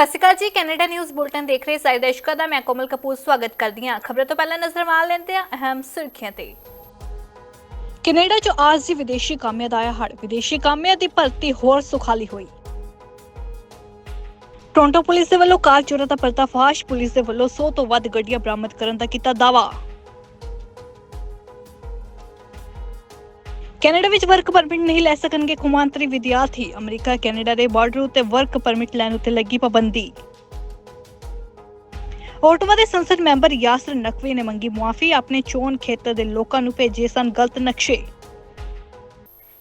ਸਤਿ ਸ਼੍ਰੀ ਅਕਾਲ ਜੀ, Canada news bulletin ਦੇਖ ਰਹੇ ਸਾਰੇ ਦਰਸ਼ਕਾਂ ਦਾ, ਮੈਂ ਕੋਮਲ ਕਪੂਰ ਸਵਾਗਤ ਕਰਦੀ ਹਾਂ। ਖਬਰਾਂ ਤੋਂ ਪਹਿਲਾਂ ਨਜ਼ਰ ਮਾਰ ਲੈਂਦੇ ਹਾਂ ਅਹਿਮ ਸੁਰਖੀਆਂ ਤੇ। ਕੈਨੇਡਾ 'ਚ ਆਰਜ਼ੀ ਵਿਦੇਸ਼ੀ ਕਾਮਿਆਂ ਦਾ ਆਇਆ ਹੜ੍ਹ। ਵਿਦੇਸ਼ੀ ਕਾਮਿਆਂ ਦੀ ਭਰਤੀ ਹੋਰ ਸੁਖਾਲੀ ਹੋਈ। ਟੋਰਾਂਟੋ ਪੁਲਿਸ ਦੇ ਵੱਲੋਂ ਕਾਰ ਚੋਰਾਂ ਦਾ ਪਰਦਾਫਾਸ਼। ਪੁਲਿਸ ਦੇ ਵੱਲੋਂ 100 ਤੋਂ ਵੱਧ ਗੱਡੀਆਂ ਬਰਾਮਦ ਕਰਨ ਦਾ ਕੀਤਾ ਦਾਅਵਾ। ਕੈਨੇਡਾ ਵਿੱਚ ਵਰਕ ਪਰਮਿਟ ਨਹੀਂ ਲੈ ਸਕਣਗੇ ਕੌਮਾਂਤਰੀ ਵਿਦਿਆਰਥੀ। ਅਮਰੀਕਾ, ਕੈਨੇਡਾ ਦੇ ਬਾਰਡਰ ਉੱਤੇ ਵਰਕ ਪਰਮਿਟ ਲੈਣ ਉੱਤੇ ਲੱਗੀ ਪਾਬੰਦੀ। ਓਟਵਾ ਦੇ ਸੰਸਦ ਮੈਂਬਰ ਯਾਸਰ ਨਕਵੀ ਨੇ ਮੰਗੀ ਮੁਆਫੀ, ਆਪਣੇ ਚੋਣ ਖੇਤਰ ਦੇ ਲੋਕਾਂ ਨੂੰ ਭੇਜੇ ਸਨ ਗਲਤ ਨਕਸ਼ੇ।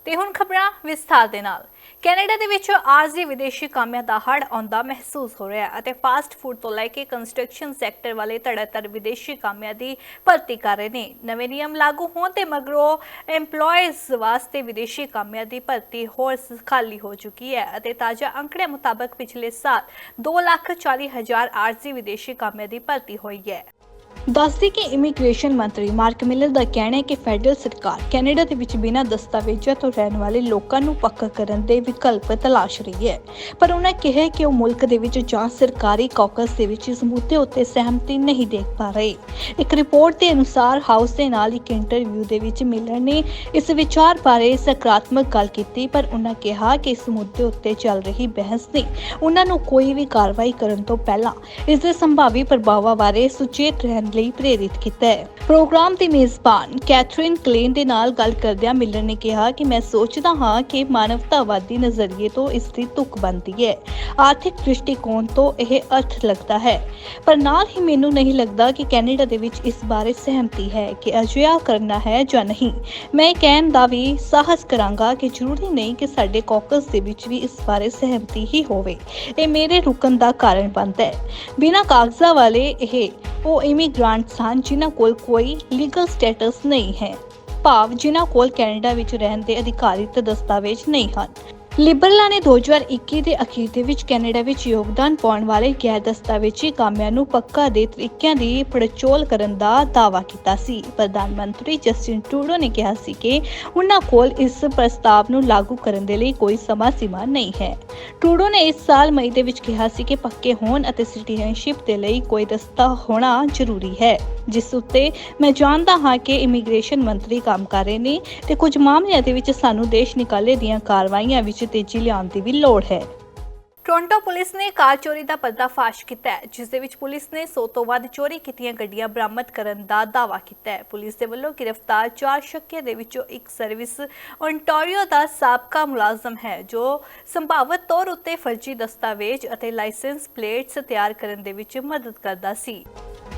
ਤੇ ਹੁਣ ਖਬਰਾਂ ਵਿਸਥਾਰ ਦੇ ਨਾਲ। ਕੈਨੇਡਾ ਦੇ ਵਿੱਚ ਆਰਜ਼ੀ ਵਿਦੇਸ਼ੀ ਕਾਮਿਆਂ ਦਾ ਹੜ੍ਹ ਆਉਂਦਾ ਮਹਿਸੂਸ ਹੋ ਰਿਹਾ ਹੈ ਅਤੇ ਫਾਸਟ ਫੂਡ ਤੋਂ ਲੈ ਕੇ ਕੰਸਟਰਕਸ਼ਨ ਸੈਕਟਰ ਵਾਲੇ ਧੜਾਧੜ ਵਿਦੇਸ਼ੀ ਕਾਮਿਆਂ ਦੀ ਭਰਤੀ ਕਰ ਰਹੇ ਨੇ। ਨਵੇਂ ਨਿਯਮ ਲਾਗੂ ਹੋਣ ਤੇ ਮਗਰੋਂ EMPLOYEES ਵਾਸਤੇ ਵਿਦੇਸ਼ੀ ਕਾਮਿਆਂ ਦੀ ਭਰਤੀ ਹੋਰ ਖਾਲੀ ਹੋ ਚੁੱਕੀ ਹੈ ਅਤੇ ਤਾਜ਼ਾ ਅੰਕੜਿਆਂ ਮੁਤਾਬਕ ਪਿਛਲੇ ਸਾਲ 2,40,000 ਆਰਜ਼ੀ ਵਿਦੇਸ਼ੀ ਕਾਮਿਆਂ ਦੀ ਭਰਤੀ ਹੋਈ ਹੈ। ਦੱਸਦੀ ਕਿ ਇਮੀਗ੍ਰੇਸ਼ਨ ਮੰਤਰੀ ਮਾਰਕ ਮਿਲਰ ਦਾ ਕਹਿਣਾ ਹੈ ਕਿ ਫੈਡਰਲ ਸਰਕਾਰ ਕੈਨੇਡਾ ਦੇ ਵਿੱਚ ਬਿਨਾਂ ਦਸਤਾਵੇਜ਼ਾਂ ਤੋਂ ਰਹਿਣ ਵਾਲੇ ਲੋਕਾਂ ਨੂੰ ਪੱਕਾ ਕਰਨ ਦੇ ਵਿਕਲਪ ਤਲਾਸ਼ ਰਹੀ ਹੈ। ਪਰ ਉਹਨਾਂ ਕਿਹਾ ਕਿ ਉਹ ਮੁਲਕ ਦੇ ਵਿੱਚ ਜਾਂ ਸਰਕਾਰੀ ਕਾਕਸ ਦੇ ਵਿੱਚ ਇਸ ਮੁੱਦੇ ਉੱਤੇ ਸਹਿਮਤੀ ਨਹੀਂ ਦੇਖ ਪਾ ਰਹੇ। ਇੱਕ ਰਿਪੋਰਟ ਦੇ ਅਨੁਸਾਰ ਹਾਊਸ ਦੇ ਨਾਲ ਇੱਕ ਇੰਟਰਵਿਊ ਦੇ ਵਿੱਚ ਮਿਲਰ ਨੇ ਇਸ ਵਿਚਾਰ ਬਾਰੇ ਸਕਾਰਾਤਮਕ ਗੱਲ ਕੀਤੀ, ਪਰ ਉਹਨਾਂ ਕਿਹਾ ਕਿ ਇਸ ਮੁੱਦੇ ਉੱਤੇ ਚੱਲ ਰਹੀ ਬਹਿਸ ਨੇ ਉਹਨਾਂ ਨੂੰ ਕੋਈ ਵੀ ਕਾਰਵਾਈ ਕਰਨ ਤੋਂ ਪਹਿਲਾਂ ਇਸ ਦੇ ਸੰਭਾਵੀ ਪ੍ਰਭਾਵਾਂ ਬਾਰੇ ਸੁਚੇਤ ਰਹਿਣ ਲਈ ਪ੍ਰੇਰਿਤ ਕੀਤਾ ਹੈ। ਪ੍ਰੋਗਰਾਮ ਦੀ ਮੇਜ਼ਬਾਨ ਕੈਥਰੀਨ ਕਲੇਨ ਦੇ ਨਾਲ ਗੱਲ ਕਰਦਿਆਂ ਮਿਲਰ ਨੇ ਕਿਹਾ ਕਿ ਮੈਂ ਸੋਚਦਾ ਹਾਂ ਕਿ ਮਾਨਵਤਾਵਾਦੀ ਨਜ਼ਰੀਏ ਤੋਂ ਇਸ ਦੀ ਤੁਕ ਬਣਦੀ ਹੈ। ਆਰਥਿਕ ਦ੍ਰਿਸ਼ਟੀਕੋਣ ਤੋਂ ਇਹ ਅਰਥ ਲੱਗਦਾ ਹੈ। ਪਰ ਨਾਲ ਹੀ ਮੈਨੂੰ ਨਹੀਂ ਲੱਗਦਾ ਕਿ ਕੈਨੇਡਾ ਦੇ ਵਿੱਚ ਇਸ ਬਾਰੇ ਸਹਿਮਤੀ ਹੈ ਕਿ ਅਜਿਹਾ ਕਰਨਾ ਹੈ ਜਾਂ ਨਹੀਂ। ਮੈਂ ਕਹਿਣ ਦਾ ਵੀ ਸਾਹਸ ਕਰਾਂਗਾ ਕਿ ਜ਼ਰੂਰੀ ਨਹੀਂ ਕਿ ਸਾਡੇ ਕਾਕਸ ਦੇ ਵਿੱਚ ਵੀ ਇਸ ਬਾਰੇ ਸਹਿਮਤੀ ਹੀ ਹੋਵੇ। ਇਹ ਮੇਰੇ ਰੁਕਣ ਦਾ ਕਾਰਨ ਬਣਦਾ ਹੈ। ਬਿਨਾਂ ਕਾਗਜ਼ਾਂ ਵਾਲੇ ਇਹ ਉਹ ਗ੍ਰਾਂਟਸ ਹਨ ਜਿਨ੍ਹਾਂ ਕੋਲ ਕੋਈ ਲੀਗਲ ਸਟੇਟਸ ਨਹੀਂ ਹੈ। ਭਾਵ ਜਿਨ੍ਹਾਂ ਕੋਲ ਕੈਨੇਡਾ ਵਿੱਚ ਰਹਿਣ ਦੇ ਅਧਿਕਾਰਿਤ ਦਸਤਾਵੇਜ਼ ਨਹੀਂ ਹਨ। ਲਿਬਰਲਾਂ ਨੇ 2021 ਦੇ ਅਖੀਰ ਦੇ ਵਿੱਚ ਕੈਨੇਡਾ ਵਿੱਚ ਯੋਗਦਾਨ ਪਾਉਣ ਵਾਲੇ ਗੈਰ ਦਸਤਾਵੇਜ਼ੀ ਕਾਮਿਆਂ ਨੂੰ ਪੱਕਾ ਦੇ ਤਰੀਕਿਆਂ ਦੀ ਪੜਚੋਲ ਕਰਨ ਦਾ ਦਾਅਵਾ ਕੀਤਾ ਸੀ। ਪ੍ਰਧਾਨ ਮੰਤਰੀ ਜਸਟਿਨ ਟਰੂਡੋ ਨੇ ਕਿਹਾ ਸੀ ਕਿ ਉਹਨਾਂ ਕੋਲ ਇਸ ਪ੍ਰਸਤਾਵ ਨੂੰ ਲਾਗੂ ਕਰਨ ਦੇ ਲਈ ਕੋਈ ਸਮਾਂ ਸੀਮਾ ਨਹੀਂ ਹੈ। ਟਰੂਡੋ ਨੇ ਇਸ ਸਾਲ ਮਈ ਦੇ ਵਿੱਚ ਕਿਹਾ ਸੀ ਕਿ ਪੱਕੇ ਹੋਣ ਅਤੇ ਸਿਟੀਜ਼ਨਸ਼ਿਪ ਦੇ ਲਈ ਕੋਈ ਦਸਤਾ ਹੋਣਾ ਜ਼ਰੂਰੀ ਹੈ। ਜਿਸ ਉੱਤੇ ਮੈਂ ਜਾਣਦਾ ਹਾਂ ਕਿ ਇਮੀਗ੍ਰੇਸ਼ਨ ਮੰਤਰੀ ਕੰਮ ਕਰ ਰਹੇ ਨੇ ਤੇ ਕੁਝ ਮਾਮਲਿਆਂ ਦੇ ਵਿੱਚ ਸਾਨੂੰ ਦੇਸ਼ ਨਿਕਾਲੇ ਦੀਆਂ ਕਾਰਵਾਈਆਂ ਵਿੱਚ ਤੇਜ਼ੀ ਲਿਆਉਣ ਦੀ ਵੀ ਲੋੜ ਹੈ। ਟੋਰਾਂਟੋ ਪੁਲਿਸ ਨੇ ਕਾਰ ਚੋਰੀ ਦਾ ਪਰਦਾਫਾਸ਼ ਕੀਤਾ ਹੈ, ਜਿਸ ਦੇ ਵਿੱਚ ਪੁਲਿਸ ਨੇ 100 ਤੋਂ ਵੱਧ ਚੋਰੀ ਕੀਤੀਆਂ ਗੱਡੀਆਂ ਬਰਾਮਦ ਕਰਨ ਦਾ ਦਾਅਵਾ ਕੀਤਾ ਹੈ। ਪੁਲਿਸ ਦੇ ਵੱਲੋਂ ਗ੍ਰਿਫਤਾਰ ਚਾਰ ਸ਼ੱਕੀਆਂ ਦੇ ਵਿੱਚੋਂ ਇੱਕ ਸਰਵਿਸ ਓਨਟਾਰੀਓ ਦਾ ਸਾਬਕਾ ਮੁਲਾਜ਼ਮ ਹੈ, ਜੋ ਸੰਭਾਵਤ ਤੌਰ ਉੱਤੇ ਫਰਜ਼ੀ ਦਸਤਾਵੇਜ਼ ਅਤੇ ਲਾਇਸੈਂਸ ਪਲੇਟਸ ਤਿਆਰ ਕਰਨ ਦੇ ਵਿੱਚ ਮਦਦ ਕਰਦਾ ਸੀ।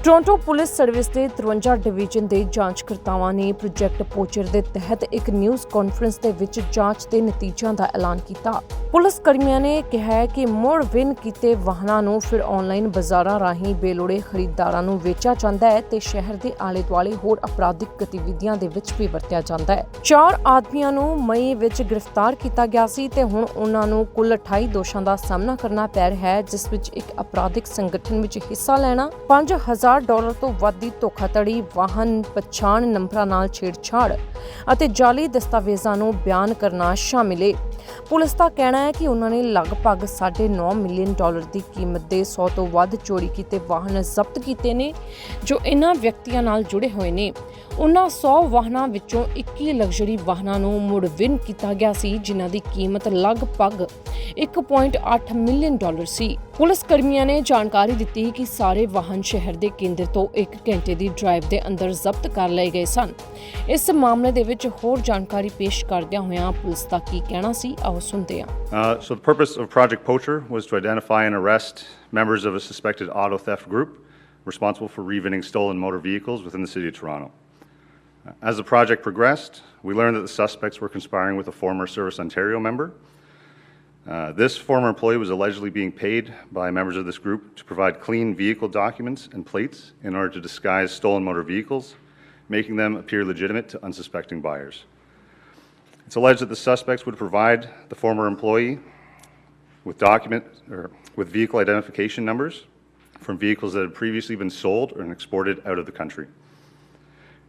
ਟੋਰਾਂਟੋ ਪੁਲਿਸ ਸਰਵਿਸ ਦੇ 53 ਡਿਵੀਜ਼ਨ ਦੇ ਜਾਂਚਕਰਤਾਵਾਂ ਨੇ ਪ੍ਰੋਜੈਕਟ ਪੋਚਰ ਦੇ ਤਹਿਤ ਇੱਕ ਨਿਊਜ਼ ਕਾਨਫਰੰਸ ਦੇ ਵਿੱਚ ਜਾਂਚ ਦੇ ਨਤੀਜਿਆਂ ਦਾ ਐਲਾਨ ਕੀਤਾ। ਪੁਲਿਸ ਕਰਮੀਆਂ ਨੇ ਕਿਹਾ ਕਿ ਮੁੜ ਵਿਨ ਕੀਤੇ ਵਾਹਨਾਂ ਨੂੰ ਫਿਰ ਆਨਲਾਈਨ ਬਾਜ਼ਾਰਾਂ ਰਾਹੀਂ ਬੇਲੋੜੇ ਖਰੀਦਦਾਰਾਂ ਨੂੰ ਵੇਚਿਆ ਜਾਂਦਾ ਹੈ ਤੇ ਸ਼ਹਿਰ ਦੇ ਆਲੇ-ਦੁਆਲੇ ਹੋਰ ਅਪਰਾਧਿਕ ਗਤੀਵਿਧੀਆਂ ਦੇ ਵਿੱਚ ਵੀ ਵਰਤਿਆ ਜਾਂਦਾ ਹੈ। ਚਾਰ ਆਦਮੀਆਂ ਨੂੰ ਮਈ ਵਿੱਚ ਗ੍ਰਿਫਤਾਰ ਕੀਤਾ ਗਿਆ ਸੀ ਤੇ ਹੁਣ ਉਹਨਾਂ ਨੂੰ ਕੁੱਲ 28 ਦੋਸ਼ਾਂ ਦਾ ਸਾਹਮਣਾ ਕਰਨਾ ਪੈ ਰਿਹਾ ਹੈ, ਜਿਸ ਵਿੱਚ ਇੱਕ ਅਪਰਾਧਿਕ ਸੰਗਠਨ ਵਿੱਚ ਹਿੱਸਾ ਲੈਣਾ 5000 ਡਾਲਰ ਤੋਂ ਵੱਧ ਦੀ ਧੋਖਾਧੜੀ, ਵਾਹਨ ਪਛਾਣ, ਨੰਬਰਾਂ ਨਾਲ ਛੇੜਛਾੜ ਅਤੇ ਜਾਲੀ ਦਸਤਾਵੇਜ਼ਾਂ ਨੂੰ ਬਿਆਨ ਕਰਨਾ ਸ਼ਾਮਿਲ ਹੈ ਪੁਲਿਸ ਦਾ ਕਹਿਣਾ ਹੈ ਕਿ ਉਹਨਾਂ ਨੇ ਲਗਭਗ 9.5 ਮਿਲੀਅਨ ਡਾਲਰ ਦੀ ਕੀਮਤ ਦੇ 100 ਤੋਂ ਵੱਧ ਚੋਰੀ ਕੀਤੇ ਵਾਹਨ ਜ਼ਬਤ ਕੀਤੇ ਨੇ, ਜੋ ਇਹਨਾਂ ਵਿਅਕਤੀਆਂ ਨਾਲ ਜੁੜੇ ਹੋਏ ਨੇ। ਉਹਨਾਂ 100 ਵਾਹਨਾਂ ਵਿੱਚੋਂ 21 ਲਗਜ਼ਰੀ ਵਾਹਨਾਂ ਨੂੰ ਮੁੜਵਿਨ ਕੀਤਾ ਗਿਆ ਸੀ ਜਿਨ੍ਹਾਂ ਦੀ ਕੀਮਤ ਲਗਭਗ 1.8 ਮਿਲੀਅਨ ਡਾਲਰ ਸੀ ਪੁਲਿਸ ਕਰਮੀਆਂ ਨੇ ਜਾਣਕਾਰੀ ਦਿੱਤੀ ਕਿ ਸਾਰੇ ਵਾਹਨ ਸ਼ਹਿਰ ਦੇ ਕੇਂਦਰ ਤੋਂ 1 ਘੰਟੇ ਦੀ ਡਰਾਈਵ ਦੇ ਅੰਦਰ ਜ਼ਬਤ ਕਰ ਲਏ ਗਏ ਸਨ ਇਸ ਮਾਮਲੇ ਦੇ ਵਿੱਚ ਹੋਰ ਜਾਣਕਾਰੀ ਪੇਸ਼ ਕਰਦਿਆਂ ਹੋਇਆਂ ਪੁਲਿਸ ਦਾ ਕੀ ਕਹਿਣਾ ਸੀ ਆਓ ਸੁਣਦੇ ਹਾਂ so the purpose of project poacher was to identify and arrest members of a suspected auto theft group responsible for revinning stolen motor vehicles within the city of Toronto. As the project progressed, we learned that the suspects were conspiring with a former Service Ontario member. Uh, This former employee was allegedly being paid by members of this group to provide clean vehicle documents and plates in order to disguise stolen motor vehicles, making them appear legitimate to unsuspecting buyers. It's alleged that the suspects would provide the former employee with document, or with vehicle identification numbers from vehicles that had previously been sold or exported out of the country.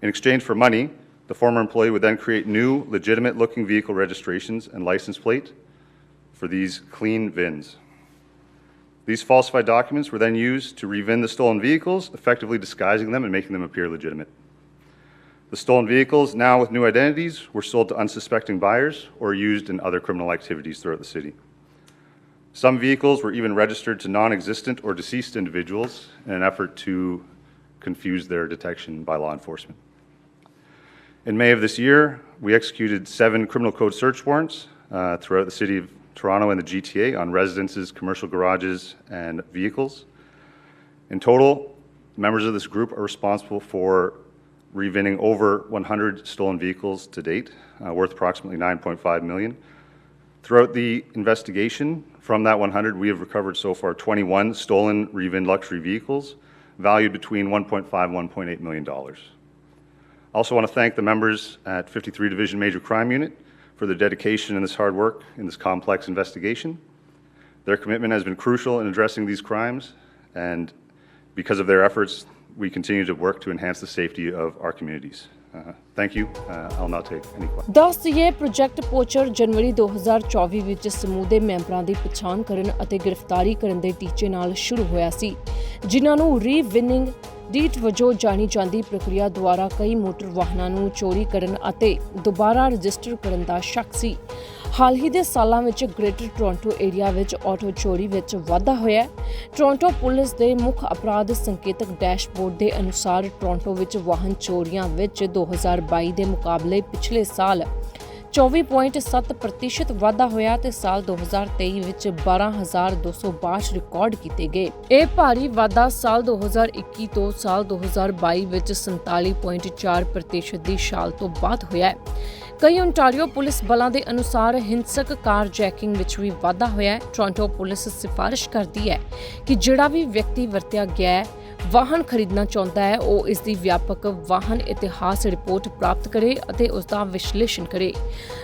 In exchange for money, the former employee would then create new, legitimate-looking vehicle registrations and license plate for these clean VINs. These falsified documents were then used to revin the stolen vehicles, effectively disguising them and making them appear legitimate. The stolen vehicles, now with new identities, were sold to unsuspecting buyers or used in other criminal activities throughout the city. Some vehicles were even registered to non-existent or deceased individuals in an effort to confuse their detection by law enforcement. In May of this year, we executed seven criminal code search warrants uh, throughout the city of Toronto and the GTA on residences, commercial garages, and vehicles. In total, members of this group are responsible for revinning over 100 stolen vehicles to date, uh, worth approximately 9.5 million. Throughout the investigation, from that 100, we have recovered so far 21 stolen revinned luxury vehicles valued between 1.5 and 1.8 million dollars. I Also want to thank the members at 53 Division Major Crime Unit for their dedication in this hard work in this complex investigation. Their commitment has been crucial in addressing these crimes, and because of their efforts, we continue to work to enhance the safety of our communities. Uh, Thank you. Uh, I'll now take any questions. ਦੱਸ ਦਈਏ project ਪੋਚਰ ਜਨਵਰੀ 2024 ਵਿੱਚ ਸਮੂਹ ਦੇ ਮੈਂਬਰਾਂ ਦੀ ਪਛਾਣ ਕਰਨ ਅਤੇ ਗ੍ਰਿਫਤਾਰੀ ਕਰਨ ਦੇ ਟੀਚੇ ਨਾਲ ਸ਼ੁਰੂ ਹੋਇਆ ਸੀ ਜਿਨ੍ਹਾਂ ਨੂੰ ਰੀਵਿਨਿੰਗ ਡੀਟ ਵਜੋਂ ਜਾਣੀ ਜਾਂਦੀ ਪ੍ਰਕਿਰਿਆ ਦੁਆਰਾ ਕਈ ਮੋਟਰ ਵਾਹਨਾਂ ਨੂੰ ਚੋਰੀ ਕਰਨ ਅਤੇ ਦੁਬਾਰਾ ਰਜਿਸਟਰ ਕਰਨ ਦਾ ਸ਼ੱਕ ਸੀ। ਹਾਲ ਹੀ ਦੇ ਸਾਲਾਂ ਵਿੱਚ ਗ੍ਰੇਟਰ ਟੋਰਾਂਟੋ ਏਰੀਆ ਵਿੱਚ ਆਟੋ ਚੋਰੀ ਵਿੱਚ ਵਾਧਾ ਹੋਇਆ ਹੈ। ਟੋਰਾਂਟੋ ਪੁਲਿਸ ਦੇ ਮੁੱਖ ਅਪਰਾਧ ਸੰਕੇਤਕ ਡੈਸ਼ਬੋਰਡ ਦੇ ਅਨੁਸਾਰ ਟੋਰਾਂਟੋ ਵਿੱਚ ਵਾਹਨ ਚੋਰੀਆਂ ਵਿੱਚ 2022 ਦੇ ਮੁਕਾਬਲੇ ਪਿਛਲੇ ਸਾਲ 24.7% ਪ੍ਰਤੀਸ਼ਤ ਵਾਧਾ ਹੋਇਆ ਤੇ ਸਾਲ 2023 ਵਿੱਚ 12262 ਰਿਕਾਰਡ ਕੀਤੇ ਗਏ। ਇਹ ਭਾਰੀ ਵਾਧਾ ਸਾਲ 2021 ਤੋਂ ਸਾਲ 2022 ਵਿੱਚ 47.4% ਪ੍ਰਤੀਸ਼ਤ ਦੀ ਛਾਲ ਤੋਂ ਬਾਅਦ ਹੋਇਆ ਹੈ। ਕਈ ਓਨਟਾਰੀਓ ਪੁਲਿਸ ਬਲਾਂ ਦੇ ਅਨੁਸਾਰ ਹਿੰਸਕ ਕਾਰ ਕਾਰਜੈਕਿੰਗ ਵਿੱਚ ਵੀ ਵਾਧਾ ਹੋਇਆ ਹੈ। ਟੋਰਾਂਟੋ ਪੁਲਿਸ ਸਿਫਾਰਿਸ਼ ਕਰਦੀ ਹੈ ਕਿ ਜਿਹੜਾ ਵੀ ਵਿਅਕਤੀ ਵਰਤਿਆ ਗਿਆ ਹੈ ਵਾਹਨ ਖਰੀਦਣਾ ਚਾਹੁੰਦਾ ਹੈ, ਉਹ ਇਸ ਦੀ ਵਿਆਪਕ ਵਾਹਨ ਇਤਿਹਾਸ ਰਿਪੋਰਟ ਪ੍ਰਾਪਤ ਕਰੇ ਅਤੇ ਉਸ ਦਾ ਵਿਸ਼ਲੇਸ਼ਣ ਕਰੇ।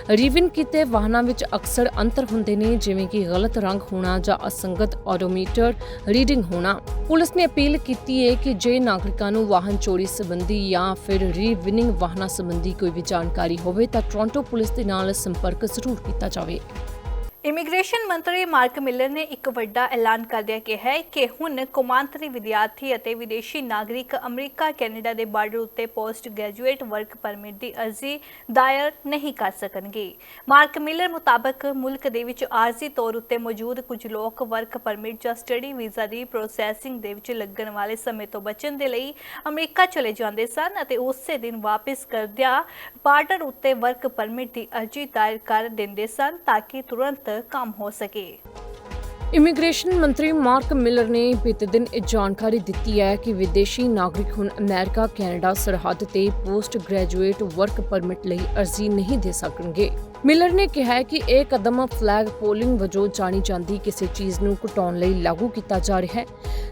ਰੀਵਿਨ ਕੀਤੇ ਵਾਹਨਾਂ ਵਿੱਚ ਅਕਸਰ ਅੰਤਰ ਹੁੰਦੇ ਨੇ, ਜਿਵੇਂ ਕਿ ਗਲਤ ਰੰਗ ਹੋਣਾ ਜਾਂ ਅਸੰਗਤ ਆਡੋਮੀਟਰ ਰੀਡਿੰਗ ਹੋਣਾ। ਪੁਲਿਸ ਨੇ ਅਪੀਲ ਕੀਤੀ ਹੈ ਕਿ ਜੇ ਨਾਗਰਿਕਾਂ ਨੂੰ ਵਾਹਨ ਚੋਰੀ ਸੰਬੰਧੀ ਜਾਂ ਫਿਰ ਰੀਵਿਨਿੰਗ ਵਾਹਨਾਂ ਸੰਬੰਧੀ ਕੋਈ ਵੀ ਜਾਣਕਾਰੀ ਹੋਵੇ, ਤਾਂ ਟੋਰਾਂਟੋ ਪੁਲਿਸ ਦੇ ਨਾਲ ਸੰਪਰਕ ਜ਼ਰੂਰ ਕੀਤਾ ਜਾਵੇ। ਇਮੀਗ੍ਰੇਸ਼ਨ ਮੰਤਰੀ ਮਾਰਕ ਮਿਲਰ ਨੇ ਇੱਕ ਵੱਡਾ ਐਲਾਨ ਕਰਦਿਆਂ ਕਿਹਾ ਹੈ ਕਿ ਹੁਣ ਕੌਮਾਂਤਰੀ ਵਿਦਿਆਰਥੀ ਅਤੇ ਵਿਦੇਸ਼ੀ ਨਾਗਰਿਕ ਅਮਰੀਕਾ, ਕੈਨੇਡਾ ਦੇ ਬਾਰਡਰ ਉੱਤੇ ਪੋਸਟ ਗ੍ਰੈਜੂਏਟ ਵਰਕ ਪਰਮਿਟ ਦੀ ਅਰਜ਼ੀ ਦਾਇਰ ਨਹੀਂ ਕਰ ਸਕਣਗੇ। ਮਾਰਕ ਮਿਲਰ ਮੁਤਾਬਕ ਮੁਲਕ ਦੇ ਵਿੱਚ ਆਰਜ਼ੀ ਤੌਰ ਉੱਤੇ ਮੌਜੂਦ ਕੁਝ ਲੋਕ ਵਰਕ ਪਰਮਿਟ ਜਾਂ ਸਟੱਡੀ ਵੀਜ਼ਾ ਦੀ ਪ੍ਰੋਸੈਸਿੰਗ ਦੇ ਵਿੱਚ ਲੱਗਣ ਵਾਲੇ ਸਮੇਂ ਤੋਂ ਬਚਣ ਦੇ ਲਈ ਅਮਰੀਕਾ ਚਲੇ ਜਾਂਦੇ ਸਨ ਅਤੇ ਉਸੇ ਦਿਨ ਵਾਪਸ ਕਰਦਿਆਂ ਬਾਰਡਰ ਉੱਤੇ ਵਰਕ ਪਰਮਿਟ ਦੀ ਅਰਜ਼ੀ ਦਾਇਰ ਕਰ ਦਿੰਦੇ ਸਨ ਤਾਂ ਕਿ ਤੁਰੰਤ ਕੰਮ ਹੋ ਸਕੇ। ਇਮੀਗ੍ਰੇਸ਼ਨ ਮੰਤਰੀ ਮਾਰਕ ਮਿਲਰ ਨੇ ਬੀਤੇ ਦਿਨ ਇਹ ਜਾਣਕਾਰੀ ਦਿੱਤੀ ਹੈ ਕਿ ਵਿਦੇਸ਼ੀ ਨਾਗਰਿਕ ਹੁਣ ਅਮਰੀਕਾ, ਕੈਨੇਡਾ ਸਰਹੱਦ ਤੇ ਪੋਸਟ ਗ੍ਰੈਜੂਏਟ ਵਰਕ ਪਰਮਿਟ ਲਈ ਅਰਜ਼ੀ ਨਹੀਂ ਦੇ ਸਕਣਗੇ। ਮਿਲਰ ਨੇ ਕਿਹਾ ਹੈ ਕਿ ਇਹ ਕਦਮ ਫਲੈਗ ਪੋਲਿੰਗ ਵਜੋਂ ਜਾਣੀ ਜਾਂਦੀ ਕਿਸੇ ਚੀਜ਼ ਨੂੰ ਘਟਾਉਣ ਲਈ ਲਾਗੂ ਕੀਤਾ ਜਾ ਰਿਹਾ ਹੈ,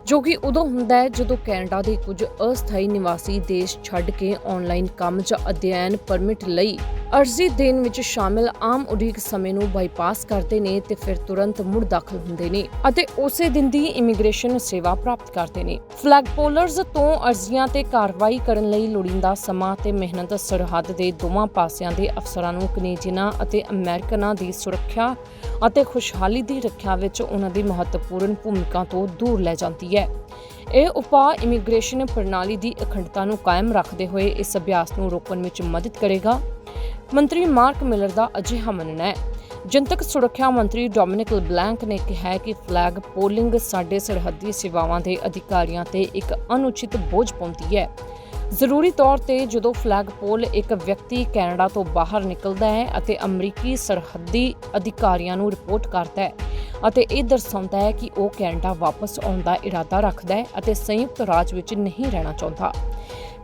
ਜੋ ਕਿ ਉਦੋਂ ਹੁੰਦਾ ਹੈ ਜਦੋਂ ਕੈਨੇਡਾ ਦੇ ਕੁਝ ਅਸਥਾਈ ਨਿਵਾਸੀ ਦੇਸ਼ ਛੱਡ ਕੇ ਆਨਲਾਈਨ ਕੰਮ ਜਾਂ ਅਧਿਐਨ ਪਰਮਿਟ ਲਈ ਅਰਜ਼ੀ ਦੇਣ ਵਿੱਚ ਸ਼ਾਮਿਲ ਆਮ ਉਡੀਕ ਸਮੇਂ ਨੂੰ ਬਾਈਪਾਸ ਕਰਦੇ ਨੇ ਤੇ ਫਿਰ ਤੁਰੰਤ ਮੁੜ ਦਾਖਲ ਹੁੰਦੇ ਹੁੰਦੇ ਨੇ ਅਤੇ ਉਸੇ ਦਿਨ ਦੀ ਇਮੀਗ੍ਰੇਸ਼ਨ ਸੇਵਾ ਪ੍ਰਾਪਤ ਕਰਦੇ ਨੇ। ਫਲੈਗ ਪੋਲਰਸ ਤੋਂ ਅਰਜ਼ੀਆਂ ਤੇ ਕਾਰਵਾਈ ਕਰਨ ਲਈ ਲੋੜੀਂਦਾ ਸਮਾਂ ਤੇ ਮਿਹਨਤ ਸਰਹੱਦ ਦੇ ਦੋਵਾਂ ਪਾਸਿਆਂ ਦੇ ਅਫਸਰਾਂ ਨੂੰ ਕੈਨੇਡੀਅਨਾਂ ਅਤੇ ਅਮਰੀਕਨਾਂ ਦੀ ਸੁਰੱਖਿਆ ਅਤੇ ਖੁਸ਼ਹਾਲੀ ਦੀ ਰੱਖਿਆ ਵਿੱਚ ਉਹਨਾਂ ਦੀ ਮਹੱਤਵਪੂਰਨ ਭੂਮਿਕਾ ਤੋਂ ਦੂਰ ਲੈ ਜਾਂਦੀ ਹੈ। ਇਹ ਉਪਾਅ ਇਮੀਗ੍ਰੇਸ਼ਨ ਪ੍ਰਣਾਲੀ ਦੀ ਅਖੰਡਤਾ ਨੂੰ ਕਾਇਮ ਰੱਖਦੇ ਹੋਏ ਇਸ ਅਭਿਆਸ ਨੂੰ ਰੋਕਣ ਵਿੱਚ ਮਦਦ ਕਰੇਗਾ। ਮੰਤਰੀ ਮਾਰਕ ਮਿਲਰ ਦਾ ਅਜਿਹਾ ਮੰਨਣਾ ਹੈ। ਜਨਤਕ ਸੁਰੱਖਿਆ ਮੰਤਰੀ ਡੋਮਿਨਿਕ ਬਲੈਂਕ ਨੇ ਕਿਹਾ ਹੈ ਕਿ ਫਲੈਗ ਪੋਲਿੰਗ ਸਾਡੇ ਸਰਹੱਦੀ ਸੇਵਾਵਾਂ ਦੇ ਅਧਿਕਾਰੀਆਂ ਤੇ ਇੱਕ ਅਨੁਚਿਤ ਬੋਝ ਪਾਉਂਦੀ ਹੈ। ਜ਼ਰੂਰੀ ਤੌਰ ਤੇ ਜਦੋਂ ਫਲੈਗ ਪੋਲ ਇੱਕ ਵਿਅਕਤੀ ਕੈਨੇਡਾ ਤੋਂ ਬਾਹਰ ਨਿਕਲਦਾ ਹੈ ਅਤੇ ਅਮਰੀਕੀ ਸਰਹੱਦੀ ਅਧਿਕਾਰੀਆਂ ਨੂੰ ਰਿਪੋਰਟ ਕਰਦਾ ਹੈ ਅਤੇ ਇਹ ਦਰਸਾਉਂਦਾ ਹੈ ਕਿ ਉਹ ਕੈਨੇਡਾ ਵਾਪਸ ਆਉਣ ਦਾ ਇਰਾਦਾ ਰੱਖਦਾ ਹੈ ਅਤੇ ਸੰਯੁਕਤ ਰਾਜ ਵਿੱਚ ਨਹੀਂ ਰਹਿਣਾ ਚਾਹੁੰਦਾ।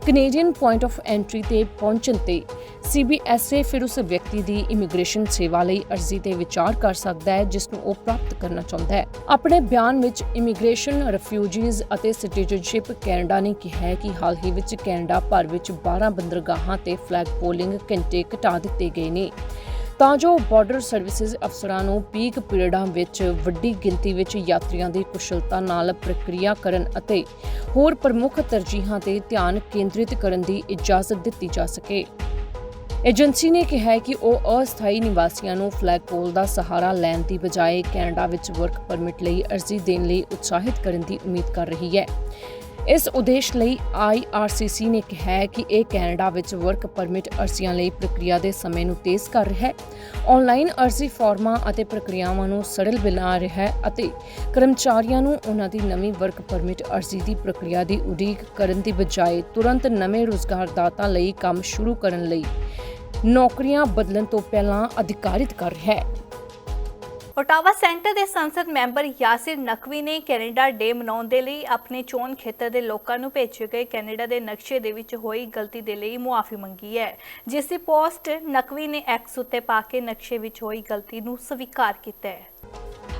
ਕੈਨੇਡੀਅਨ ਪੁਆਇੰਟ ਆਫ ਐਂਟਰੀ ਤੇ ਪਹੁੰਚਣ ਤੇ CBSA ਫਿਰ ਉਸ ਵਿਅਕਤੀ ਦੀ ਇਮੀਗ੍ਰੇਸ਼ਨ ਸੇਵਾ ਲਈ ਅਰਜ਼ੀ ਤੇ ਵਿਚਾਰ ਕਰ ਸਕਦਾ ਹੈ, ਜਿਸ ਨੂੰ ਉਹ ਪ੍ਰਾਪਤ ਕਰਨਾ ਚਾਹੁੰਦਾ ਹੈ। ਆਪਣੇ ਬਿਆਨ ਵਿੱਚ ਇਮੀਗ੍ਰੇਸ਼ਨ, ਰਿਫਿਊਜੀਜ਼ ਅਤੇ ਸਿਟੀਜ਼ਨਸ਼ਿਪ ਕੈਨੇਡਾ ਨੇ ਕਿਹਾ ਹੈ ਕਿ ਹਾਲ ਹੀ ਵਿੱਚ ਕੈਨੇਡਾ ਭਰ ਵਿੱਚ 12 ਬੰਦਰਗਾਹਾਂ ਤੇ ਫਲੈਗ ਪੋਲਿੰਗ ਘੰਟੇ ਘਟਾ ਦਿੱਤੇ ਗਏ ਨੇ। ਤਾਂ ਜੋ ਬਾਰਡਰ ਸਰਵਿਸਿਜ਼ ਅਫਸਰਾਂ ਨੂੰ ਪੀਕ ਪੀਰੀਅਡਾਂ ਵਿੱਚ ਵੱਡੀ ਗਿਣਤੀ ਵਿੱਚ ਯਾਤਰੀਆਂ ਦੀ ਕੁਸ਼ਲਤਾ ਨਾਲ ਪ੍ਰਕਿਰਿਆ ਕਰਨ ਅਤੇ ਹੋਰ ਪ੍ਰਮੁੱਖ ਤਰਜੀਹਾਂ ਤੇ ਧਿਆਨ ਕੇਂਦਰਿਤ ਕਰਨ ਦੀ ਇਜਾਜ਼ਤ ਦਿੱਤੀ ਜਾ ਸਕੇ। ਏਜੰਸੀ ਨੇ ਕਿਹਾ ਕਿ ਉਹ ਅਸਥਾਈ ਨਿਵਾਸੀਆਂ ਨੂੰ ਫਲੈਗ ਪੋਲ ਦਾ ਸਹਾਰਾ ਲੈਣ ਦੀ ਬਜਾਏ ਕੈਨੇਡਾ ਵਿੱਚ ਵਰਕ ਪਰਮਿਟ ਲਈ ਅਰਜ਼ੀ ਦੇਣ ਲਈ ਉਤਸ਼ਾਹਿਤ ਕਰਨ ਦੀ ਉਮੀਦ ਕਰ ਰਹੀ ਹੈ। ਇਸ ਉਦੇਸ਼ ਲਈ IRCC ਨੇ ਕਿਹਾ ਹੈ ਕਿ ਇਹ ਕੈਨੇਡਾ ਵਿੱਚ ਵਰਕ ਪਰਮਿਟ ਅਰਜ਼ੀਆਂ ਲਈ ਪ੍ਰਕਿਰਿਆ ਦੇ ਸਮੇਂ ਨੂੰ ਤੇਜ਼ ਕਰ ਰਿਹਾ ਹੈ। ਆਨਲਾਈਨ ਅਰਜ਼ੀ ਫਾਰਮਾਂ ਅਤੇ ਪ੍ਰਕਿਰਿਆਵਾਂ ਨੂੰ ਸਰਲ ਬਣਾ ਰਿਹਾ ਹੈ ਅਤੇ ਕਰਮਚਾਰੀਆਂ ਨੂੰ ਉਹਨਾਂ ਦੀ ਨਵੀਂ ਵਰਕ ਪਰਮਿਟ ਅਰਜ਼ੀ ਦੀ ਪ੍ਰਕਿਰਿਆ ਦੀ ਉਡੀਕ ਕਰਨ ਦੀ ਬਜਾਏ ਤੁਰੰਤ ਨਵੇਂ ਰੁਜ਼ਗਾਰਦਾਤਾ ਲਈ ਕੰਮ ਸ਼ੁਰੂ ਕਰਨ ਲਈ ਨੌਕਰੀਆਂ ਬਦਲਣ ਤੋਂ ਪਹਿਲਾਂ ਅਧਿਕਾਰਿਤ ਕਰ ਰਿਹਾ ਹੈ। ਓਟਾਵਾ ਸੈਂਟਰ ਦੇ ਸੰਸਦ ਮੈਂਬਰ ਯਾਸਿਰ ਨਕਵੀ ਨੇ ਕੈਨੇਡਾ ਡੇ ਮਨਾਉਣ ਦੇ ਲਈ ਆਪਣੇ ਚੋਣ ਖੇਤਰ ਦੇ ਲੋਕਾਂ ਨੂੰ ਭੇਜੇ ਗਏ ਕੈਨੇਡਾ ਦੇ ਨਕਸ਼ੇ ਦੇ ਵਿੱਚ ਹੋਈ ਗਲਤੀ ਦੇ ਲਈ ਮੁਆਫੀ ਮੰਗੀ ਹੈ। ਜਿਸ ਦੀ ਪੋਸਟ ਨਕਵੀ ਨੇ ਐਕਸ ਉੱਤੇ ਪਾ ਕੇ ਨਕਸ਼ੇ ਵਿੱਚ ਹੋਈ ਗਲਤੀ ਨੂੰ ਸਵੀਕਾਰ ਕੀਤਾ ਹੈ।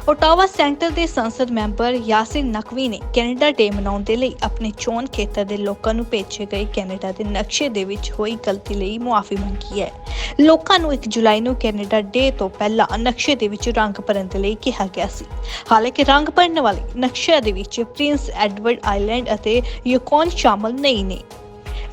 ਓਟਾਵਾ ਸੈਂਟਰ ਦੇ ਸੰਸਦ ਮੈਂਬਰ ਯਾਸਿਰ ਨਕਵੀ ਨੇ ਕੈਨੇਡਾ ਡੇ ਮਨਾਉਣ ਦੇ ਲਈ ਆਪਣੇ ਚੋਣ ਖੇਤਰ ਦੇ ਲੋਕਾਂ ਨੂੰ ਭੇਜੇ ਗਏ ਕੈਨੇਡਾ ਦੇ ਨਕਸ਼ੇ ਦੇ ਵਿੱਚ ਹੋਈ ਗਲਤੀ ਲਈ ਮੁਆਫੀ ਮੰਗੀ ਹੈ। ਲੋਕਾਂ ਨੂੰ 1 ਜੁਲਾਈ ਨੂੰ ਕੈਨੇਡਾ ਡੇ ਤੋਂ ਪਹਿਲਾਂ ਨਕਸ਼ੇ ਦੇ ਵਿੱਚ ਰੰਗ ਭਰਨ ਦੇ ਲਈ ਕਿਹਾ ਗਿਆ ਸੀ। ਹਾਲਾਂਕਿ ਰੰਗ ਭਰਨ ਵਾਲੇ ਨਕਸ਼ਿਆਂ ਦੇ ਵਿੱਚ ਪ੍ਰਿੰਸ ਐਡਵਰਡ ਆਈਲੈਂਡ ਅਤੇ ਯੂਕੋਨ ਸ਼ਾਮਲ ਨਹੀਂ ਨੇ।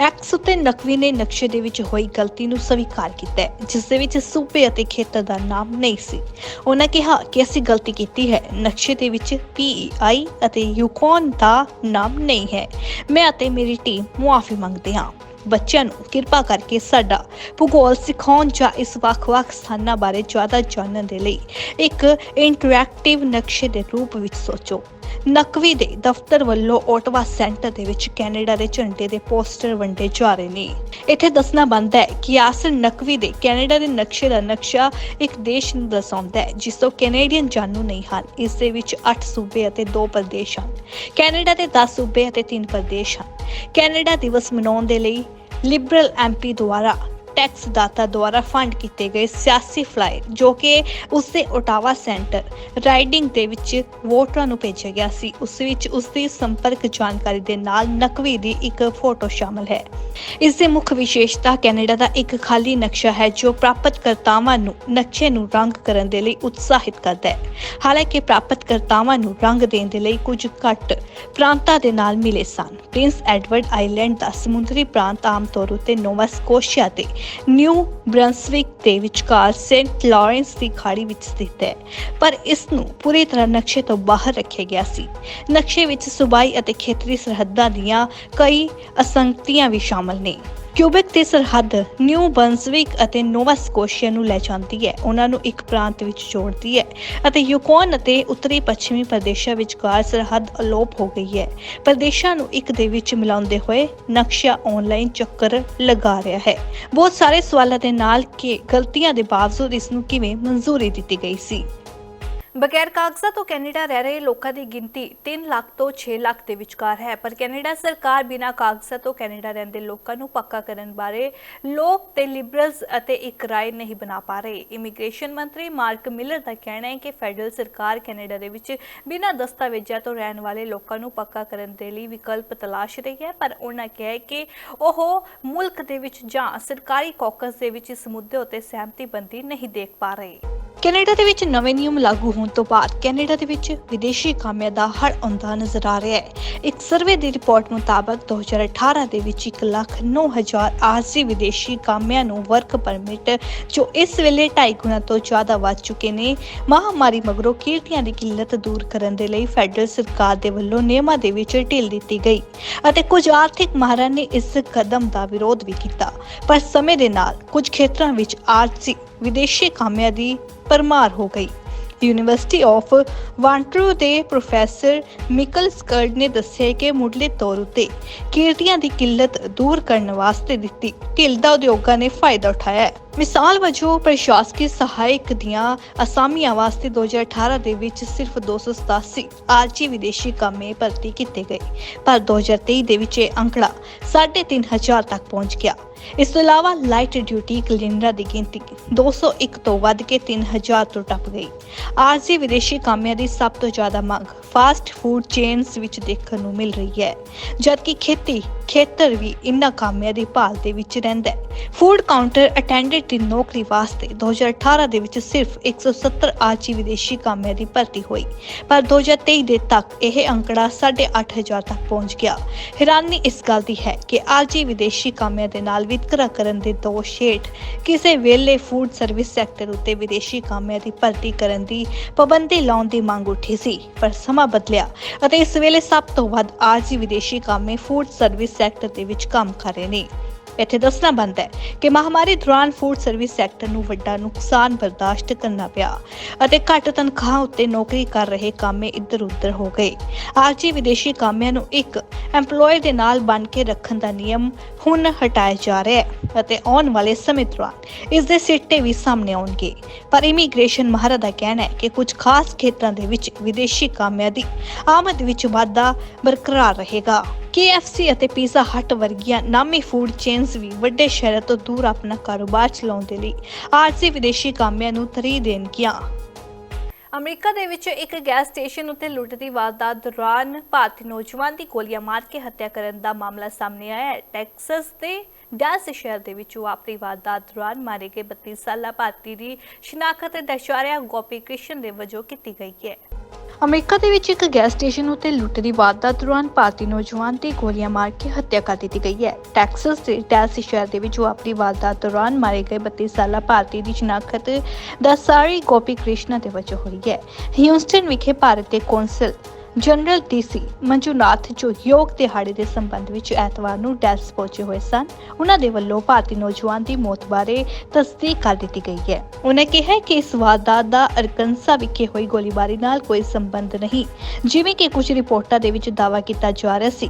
ਐਕਸ ਉੱਤੇ ਨਕਵੀ ਨੇ ਨਕਸ਼ੇ ਦੇ ਵਿੱਚ ਹੋਈ ਗਲਤੀ ਨੂੰ ਸਵੀਕਾਰ ਕੀਤਾ ਹੈ, ਜਿਸ ਦੇ ਵਿੱਚ ਸੂਬੇ ਅਤੇ ਖੇਤਰ ਦਾ ਨਾਮ ਨਹੀਂ ਸੀ। ਉਹਨਾਂ ਕਿਹਾ ਕਿ ਅਸੀਂ ਗਲਤੀ ਕੀਤੀ ਹੈ। ਨਕਸ਼ੇ ਦੇ ਵਿੱਚ PEI ਅਤੇ ਯੂਕੋਨ ਦਾ ਨਾਮ ਨਹੀਂ ਹੈ। ਮੈਂ ਅਤੇ ਮੇਰੀ ਟੀਮ ਮੁਆਫੀ ਮੰਗਦੇ ਹਾਂ। ਬੱਚਿਆਂ ਨੂੰ ਕਿਰਪਾ ਕਰਕੇ ਸਾਡਾ ਭੂਗੋਲ ਸਿਖਾਉਣ ਜਾਂ ਇਸ ਵੱਖ-ਵੱਖ ਸਥਾਨਾਂ ਬਾਰੇ ਜ਼ਿਆਦਾ ਜਾਣਨ ਦੇ ਲਈ ਇੱਕ ਇੰਟਰੈਕਟਿਵ ਨਕਸ਼ੇ ਦੇ ਰੂਪ ਵਿੱਚ ਸੋਚੋ। ਨਕਵੀ ਦੇ ਦਫ਼ਤਰ ਵੱਲੋਂ ਓਟਵਾ ਸੈਂਟਰ ਦੇ ਵਿੱਚ ਕੈਨੇਡਾ ਦੇ ਝੰਡੇ ਦੇ ਪੋਸਟਰ ਵੰਡੇ ਜਾ ਰਹੇ ਨੇ। ਇੱਥੇ ਦੱਸਣਾ ਬਣਦਾ ਹੈ ਕਿ ਯਾਸਰ ਨਕਵੀ ਦੇ ਕੈਨੇਡਾ ਦੇ ਨਕਸ਼ੇ ਦਾ ਨਕਸ਼ਾ ਇੱਕ ਦੇਸ਼ ਨੂੰ ਦਰਸਾਉਂਦਾ ਹੈ, ਜਿਸ ਤੋਂ ਕੈਨੇਡੀਅਨ ਜਾਣੂ ਨਹੀਂ ਹਨ। ਇਸ ਦੇ ਵਿੱਚ 8 ਸੂਬੇ ਅਤੇ 2 ਪ੍ਰਦੇਸ਼ ਹਨ। ਕੈਨੇਡਾ ਦੇ 10 ਸੂਬੇ ਅਤੇ 3 ਪ੍ਰਦੇਸ਼ ਹਨ। ਕੈਨੇਡਾ ਦਿਵਸ ਮਨਾਉਣ ਦੇ ਲਈ ਲਿਬਰਲ ਐਮਪੀ ਦੁਆਰਾ ਟੈਕਸ ਦਾਤਾ ਦੁਆਰਾ ਫੰਡ ਕੀਤੇ ਗਏ ਸਿਆਸੀ ਫਲਾਇਰ ਜੋ ਕਿ ਉਸ ਦੇ ਓਟਾਵਾ ਸੈਂਟਰ ਰਾਈਡਿੰਗ ਦੇ ਵਿੱਚ ਵੋਟਰਾਂ ਨੂੰ ਭੇਜਿਆ ਗਿਆ ਸੀ। ਉਸ ਵਿੱਚ ਉਸ ਦੀ ਸੰਪਰਕ ਜਾਣਕਾਰੀ ਦੇ ਨਾਲ ਨਕਵੀ ਦੀ ਇੱਕ ਫੋਟੋ ਸ਼ਾਮਲ ਹੈ। ਇਸ ਦੇ ਮੁੱਖ ਵਿਸ਼ੇਸ਼ਤਾ ਕੈਨੇਡਾ ਦਾ ਇੱਕ ਖਾਲੀ ਨਕਸ਼ਾ ਹੈ, ਜੋ ਪ੍ਰਾਪਤਕਰਤਾਵਾਂ ਨੂੰ ਨਕਸ਼ੇ ਨੂੰ ਰੰਗ ਕਰਨ ਦੇ ਲਈ ਉਤਸ਼ਾਹਿਤ ਕਰਦਾ ਹੈ। ਹਾਲਾਂਕਿ ਪ੍ਰਾਪਤਕਰਤਾਵਾਂ ਨੂੰ ਰੰਗ ਦੇਣ ਦੇ ਲਈ ਕੁਝ ਘੱਟ ਪ੍ਰਾਂਤਾਂ ਦੇ ਨਾਲ ਮਿਲੇ ਸਨ। ਪ੍ਰਿੰਸ ਐਡਵਰਡ ਆਈਲੈਂਡ ਦਾ ਸਮੁੰਦਰੀ ਪ੍ਰਾਂਤ ਆਮ ਤੌਰ ਉਤੇ ਨੋਵਾ ਸਕੋਸ਼ੀਆ ਤੇ ਨਿਊ ਬ੍ਰੰਸਵਿਕ ਦੇ ਵਿਚਕਾਰ ਸੇਂਟ ਲਾਰੈਂਸ ਦੀ ਖਾੜੀ ਵਿੱਚ ਸਥਿਤ ਹੈ। ਪਰ ਇਸ ਨੂੰ ਪੂਰੀ ਤਰ੍ਹਾਂ ਨਕਸ਼ੇ ਤੋਂ ਬਾਹਰ ਰੱਖਿਆ ਗਿਆ ਸੀ। ਨਕਸ਼ੇ ਵਿੱਚ ਸੂਬਾਈ ਅਤੇ ਖੇਤਰੀ ਸਰਹੱਦਾਂ ਦੀਆਂ ਕਈ ਅਸੰਗਤੀਆਂ ਵੀ ਸ਼ਾਮਲ ਨੇ। ਕਿਊਬਿਕ ਦੀ ਸਰਹੱਦ ਨਿਊ ਬਰੰਸਵਿਕ ਅਤੇ ਨੋਵਾ ਸਕੋਸ਼ੀਆ ਨੂੰ ਲੈ ਜਾਂਦੀ ਹੈ। ਉਹਨਾਂ ਨੂੰ ਇੱਕ ਪ੍ਰਾਂਤ ਵਿੱਚ ਜੋੜਦੀ ਹੈ ਅਤੇ ਯੂਕੋਨ ਅਤੇ ਉੱਤਰੀ ਪੱਛਮੀ ਪ੍ਰਦੇਸ਼ਾਂ ਵਿਚਕਾਰ ਸਰਹੱਦ ਅਲੋਪ ਹੋ ਗਈ ਹੈ। ਪ੍ਰਦੇਸ਼ਾਂ ਨੂੰ ਇੱਕ ਦੇ ਵਿੱਚ ਮਿਲਾਉਂਦੇ ਹੋਏ ਨਕਸ਼ਾ ਆਨਲਾਈਨ ਚੱਕਰ ਲਗਾ ਰਿਹਾ ਹੈ। ਬਹੁਤ ਸਾਰੇ ਸਵਾਲਾਂ ਦੇ ਨਾਲ ਕਿ ਗਲਤੀਆਂ ਦੇ ਬਾਵਜੂਦ ਇਸ ਨੂੰ ਕਿਵੇਂ ਮਨਜ਼ੂਰੀ ਦਿੱਤੀ ਗਈ ਸੀ। ਬਗੈਰ ਕਾਗਜ਼ਾਂ ਤੋਂ ਕੈਨੇਡਾ ਰਹਿ ਰਹੇ ਲੋਕਾਂ ਦੀ ਗਿਣਤੀ 3 ਲੱਖ ਤੋਂ 6 ਲੱਖ ਦੇ ਵਿਚਕਾਰ ਹੈ। ਪਰ ਕੈਨੇਡਾ ਸਰਕਾਰ ਬਿਨਾਂ ਕਾਗਜ਼ਾਂ ਤੋਂ ਕੈਨੇਡਾ ਰਹਿੰਦੇ ਲੋਕਾਂ ਨੂੰ ਪੱਕਾ ਕਰਨ ਬਾਰੇ ਲੋਕ ਤੇ ਲਿਬਰਲਸ ਅਤੇ ਇੱਕ ਰਾਏ ਨਹੀਂ ਬਣਾ ਪਾ ਰਹੇ। ਇਮੀਗ੍ਰੇਸ਼ਨ ਮੰਤਰੀ ਮਾਰਕ ਮਿਲਰ ਦਾ ਕਹਿਣਾ ਹੈ ਕਿ ਫੈਡਰਲ ਸਰਕਾਰ ਕੈਨੇਡਾ ਦੇ ਵਿੱਚ ਬਿਨਾਂ ਦਸਤਾਵੇਜ਼ਾਂ ਤੋਂ ਰਹਿਣ ਵਾਲੇ ਲੋਕਾਂ ਨੂੰ ਪੱਕਾ ਕਰਨ ਦੇ ਲਈ ਵਿਕਲਪ ਤਲਾਸ਼ ਰਹੀ ਹੈ। ਪਰ ਉਹਨਾਂ ਕਿਹਾ ਕਿ ਉਹ ਮੁਲਕ ਦੇ ਵਿੱਚ ਜਾਂ ਸਰਕਾਰੀ ਕੌਕਸ ਦੇ ਵਿੱਚ ਇਸ ਮੁੱਦੇ ਉੱਤੇ ਸਹਿਮਤੀ ਬੰਦੀ ਨਹੀਂ ਦੇਖ ਪਾ ਰਹੇ। ਕੈਨੇਡਾ ਦੇ ਵਿੱਚ ਨਵੇਂ ਨਿਯਮ ਲਾਗੂ ਹੋਣ ਤੋਂ ਬਾਅਦ ਕੈਨੇਡਾ ਦੇ ਵਿੱਚ ਵਿਦੇਸ਼ੀ ਕਾਮਿਆਂ ਦਾ ਹੜ ਆਉਂਦਾ ਨਜ਼ਰ ਆ ਰਿਹਾ ਹੈ। ਇੱਕ ਸਰਵੇ ਦੀ ਰਿਪੋਰਟ ਮੁਤਾਬਕ 2018 ਦੇ ਵਿੱਚ 1 ਲੱਖ 9000 ਆਰਜ਼ੀ ਵਿਦੇਸ਼ੀ ਕਾਮਿਆਂ ਨੂੰ ਵਰਕ ਪਰਮਿਟ, ਜੋ ਇਸ ਵੇਲੇ 2.5 ਗੁਣਾ ਤੋਂ ਜ਼ਿਆਦਾ ਵੱਧ ਚੁੱਕੇ ਨੇ। ਮਹਾਮਾਰੀ ਮਗਰੋਂ ਕੀਰਤੀਆਂ ਦੀ ਕਿੱਲਤ ਦੂਰ ਕਰਨ ਦੇ ਲਈ ਫੈਡਰਲ ਸਰਕਾਰ ਦੇ ਵੱਲੋਂ ਨਿਯਮਾਂ ਦੇ ਵਿੱਚ ਢਿੱਲ ਦਿੱਤੀ ਗਈ ਅਤੇ ਕੁਝ ਆਰਥਿਕ ਮਾਹਰਾਂ ਨੇ ਇਸ ਕਦਮ ਦਾ ਵਿਰੋਧ ਵੀ ਕੀਤਾ। ਪਰ ਸਮੇਂ ਦੇ ਨਾਲ ਕੁਝ ਖੇਤਰਾਂ ਵਿੱਚ ਆਰਜ਼ੀ ਵਿਦੇਸ਼ੀ ਕਾਮਿਆਂ ਦੀ ਪਰਮਾਰ ਹੋ ਗਈ। ਯੂਨੀਵਰਸਿਟੀ ਆਫ ਵਾਂਟਰੂ ਦੇ ਪ੍ਰੋਫੈਸਰ ਮਿਕਲ ਸਕਰਡ ਨੇ ਦੱਸਿਆ ਕਿ ਮੁੱਢਲੇ ਤੌਰ ਉਤੇ ਕੀਰਤੀਆਂ ਦੀ ਕਿੱਲਤ ਦੂਰ ਕਰਨ ਵਾਸਤੇ ਦਿੱਤੀ। ਢਿੱਲ ਦਾ ਉਦਯੋਗਾਂ ਨੇ ਫਾਇਦਾ ਉਠਾਇਆ ਹੈ। ਮਿਸਾਲ ਵਜੋਂ ਪ੍ਰਸ਼ਾਸਕੀ ਸਹਾਇਕ ਦੀਆਂ ਅਸਾਮੀਆਂ ਵਾਸਤੇ 2018 ਦੇ ਵਿੱਚ ਸਿਰਫ 287 ਆਰਜੀ ਵਿਦੇਸ਼ੀ ਕਾਮੇ ਭਰਤੀ ਕੀਤੇ ਗਏ। ਪਰ 2023 ਦੇ ਵਿੱਚ ਇਹ ਅੰਕੜਾ 3500 ਤੱਕ ਪਹੁੰਚ ਗਿਆ। ਇਸ ਤੋਂ ਇਲਾਵਾ ਲਾਈਟ ਡਿਊਟੀ ਕਲੀਨਰਾਂ ਦੀ ਗਿਣਤੀ 201 ਤੋਂ ਵੱਧ ਕੇ 3000 ਤੋਂ ਟੱਪ ਗਈ। ਆਰਜੀ ਵਿਦੇਸ਼ੀ ਕਾਮਿਆਂ ਦੀ ਸਭ ਤੋਂ ਜ਼ਿਆਦਾ ਮੰਗ ਫਾਸਟ ਫੂਡ ਚੇਨਸ ਵਿੱਚ ਦੇਖਣ ਨੂੰ ਮਿਲ ਰਹੀ ਹੈ, ਜਦਕਿ ਖੇਤੀ ਖੇਤਰ ਵੀ ਇਨ੍ਹਾਂ ਕਾਮਿਆਂ ਦੀ ਭਾਲ ਦੇ ਵਿੱਚ ਰਹਿੰਦਾ ਹੈ। ਫੂਡ ਕਾਊਂਟਰ ਅਟੈਂਡੈਂਟ ਦੀ ਨੌਕਰੀ ਵਾਸਤੇ 2018 ਦੇ ਵਿੱਚ ਸਿਰਫ 170 ਆਰਜੀ ਵਿਦੇਸ਼ੀ ਕਾਮਿਆਂ ਦੀ ਭਰਤੀ ਹੋਈ, ਪਰ 2023 ਦੇ ਤੱਕ ਇਹ ਅੰਕੜਾ 8500 ਤੱਕ ਪਹੁੰਚ ਗਿਆ। ਹੈਰਾਨੀ ਇਸ ਗੱਲ ਦੀ ਹੈ ਕਿ ਆਰਜੀ ਵਿਦੇਸ਼ੀ ਕਾਮਿਆਂ ਦੇ ਨਾਲ ਵਿਤਕਰਾ ਕਰਨ ਦੇ ਦੋਸ਼ ਹੇਠ ਕਿਸੇ ਵੇਲੇ ਫੂਡ ਸਰਵਿਸ ਸੈਕਟਰ ਉੱਤੇ ਵਿਦੇਸ਼ੀ ਕਾਮਿਆਂ ਦੀ ਭਰਤੀ ਕਰਨ ਦੀ ਪਾਬੰਦੀ ਲਾਉਣ ਦੀ ਮੰਗ ਉੱਠੀ ਸੀ, ਪਰ ਸਮਾਂ ਬਦਲਿਆ ਅਤੇ ਇਸ ਵੇਲੇ ਸਭ ਤੋਂ ਵੱਧ ਆਰਜੀ ਵਿਦੇਸ਼ੀ ਕਾਮੇ ਫੂਡ ਸਰਵਿਸ ਸੈਕਟਰ ਦੇ ਵਿੱਚ ਕੰਮ ਕਰ ਰਹੇ ਨੇ। ਇੱਥੇ ਦੱਸਣਾ ਬਣਦਾ ਹੈ ਕਿ ਮਹਾਮਾਰੀ ਦੌਰਾਨ ਫੂਡ ਸਰਵਿਸ ਸੈਕਟਰ ਨੂੰ ਵੱਡਾ ਨੁਕਸਾਨ ਬਰਦਾਸ਼ਤ ਕਰਨਾ ਪਿਆ ਅਤੇ ਘੱਟ ਤਨਖਾਹ ਉੱਤੇ ਨੌਕਰੀ ਕਰ ਰਹੇ ਕਾਮੇ ਇੱਧਰ ਉੱਧਰ ਹੋ ਗਏ। ਆਰਜੀ ਵਿਦੇਸ਼ੀ ਕਾਮਿਆਂ ਨੂੰ ਇੱਕ EMPLOYE ਦੇ ਨਾਲ ਬਣ ਕੇ ਰੱਖਣ ਦਾ ਨਿਯਮ ਹੁਣ ਹਟਾਇਆ ਜਾ ਰਿਹਾ ਹੈ ਅਤੇ ਆਉਣ ਵਾਲੇ ਸਮੇਂ ਦੌਰਾਨ ਇਸ ਦੇ ਸਿੱਟੇ ਵੀ ਸਾਹਮਣੇ ਆਉਣਗੇ। ਪਰ ਇਮੀਗ੍ਰੇਸ਼ਨ ਮਾਹਰਾਂ ਦਾ ਕਹਿਣਾ ਹੈ ਕਿ ਕੁਝ ਖਾਸ ਖੇਤਰਾਂ ਦੇ ਵਿੱਚ ਵਿਦੇਸ਼ੀ ਕਾਮਿਆਂ ਦੀ ਆਮਦ ਵਿੱਚ ਵਾਧਾ ਬਰਕਰਾਰ ਰਹੇਗਾ। KFC ਅਤੇ ਪੀਜ਼ਾ ਹਟ ਵਰਗੀਆਂ ਨਾਮੀ ਫੂਡ ਚੇਨਸ ਵੀ ਵੱਡੇ ਸ਼ਹਿਰਾਂ ਤੋਂ ਦੂਰ ਆਪਣਾ ਕਾਰੋਬਾਰ ਚਲਾਉਣ ਦੇ ਲਈ ਆਰਜ਼ੀ ਵਿਦੇਸ਼ੀ ਕਾਮਿਆਂ ਨੂੰ ਤਰੀ ਦੇਣਗੀਆਂ। ਅਮਰੀਕਾ ਦੇ ਵਿੱਚ ਇੱਕ ਗੈਸ ਸਟੇਸ਼ਨ ਉੱਤੇ ਲੁੱਟ ਦੀ ਵਾਰਦਾਤ ਦੌਰਾਨ ਭਾਰਤੀ ਨੌਜਵਾਨ ਦੀ ਗੋਲੀਆਂ ਮਾਰ ਕੇ ਹੱਤਿਆ ਕਰਨ ਦਾ ਮਾਮਲਾ ਸਾਹਮਣੇ ਆਇਆ ਹੈ। ਟੈਕਸਸ ਦੇ ਡੈਲਸ ਸ਼ਹਿਰ ਦੇ ਵਿੱਚ ਵਾਪਰੀ ਵਾਰਦਾਤ ਦੌਰਾਨ ਮਾਰੇ ਗਏ 32 ਸਾਲਾ ਭਾਰਤੀ ਦੀ ਸ਼ਨਾਖਤ ਦਸ਼ਾਰਿਆ ਗੋਪੀ ਕ੍ਰਿਸ਼ਨ ਦੇ ਵਜੋਂ ਕੀਤੀ ਗਈ ਹੈ। ਅਮਰੀਕਾ ਦੇ ਵਿੱਚ ਇੱਕ ਗੈਸ ਸਟੇਸ਼ਨ ਉੱਤੇ ਲੁੱਟ ਦੀ ਵਾਰਦਾਤ ਦੌਰਾਨ ਭਾਰਤੀ ਨੌਜਵਾਨ ਦੀ ਗੋਲੀਆਂ ਮਾਰ ਕੇ ਹੱਤਿਆ ਕਰ ਦਿੱਤੀ ਗਈ ਹੈ। ਟੈਕਸਸ ਦੇ ਡੈਲਸ ਸ਼ਹਿਰ ਦੇ ਵਿੱਚ ਵਾਪਰੀ ਵਾਰਦਾਤ ਦੌਰਾਨ ਮਾਰੇ ਗਏ 32 ਸਾਲਾ ਭਾਰਤੀ ਦੀ ਸ਼ਨਾਖਤ ਦਸਾਰੀ ਗੋਪੀ ਕ੍ਰਿਸ਼ਨਾ ਦੇ ਵਜੋਂ ਹੋਈ ਹੈ। ਹਿਊਸਟਨ ਵਿਖੇ ਭਾਰਤ ਦੇ ਕੌਂਸਲ ਜਨਰਲ ਡੀਸੀ ਮੰਜੂਨਾਥ ਜੋ ਯੋਗ ਦਿਹਾੜੇ ਦੇ ਸੰਬੰਧ ਵਿੱਚ ਐਤਵਾਰ ਨੂੰ ਡੈਲਸ ਪਹੁੰਚੇ ਹੋਏ ਸਨ, ਉਹਨਾਂ ਦੇ ਵੱਲੋਂ ਭਾਰਤੀ ਨੌਜਵਾਨ ਦੀ ਮੌਤ ਬਾਰੇ ਤਸਦੀਕ ਕਰ ਦਿੱਤੀ ਗਈ ਹੈ। ਉਹਨਾਂ ਕਿਹਾ ਕਿ ਇਸ ਵਾਰਦਾਤ ਦਾ ਅਰਕਨਸਾ ਵਿਖੇ ਹੋਈ ਗੋਲੀਬਾਰੀ ਨਾਲ ਕੋਈ ਸੰਬੰਧ ਨਹੀਂ, ਜਿਵੇਂ ਕਿ ਕੁਝ ਰਿਪੋਰਟਾਂ ਦੇ ਵਿੱਚ ਦਾਅਵਾ ਕੀਤਾ ਜਾ ਰਿਹਾ ਸੀ।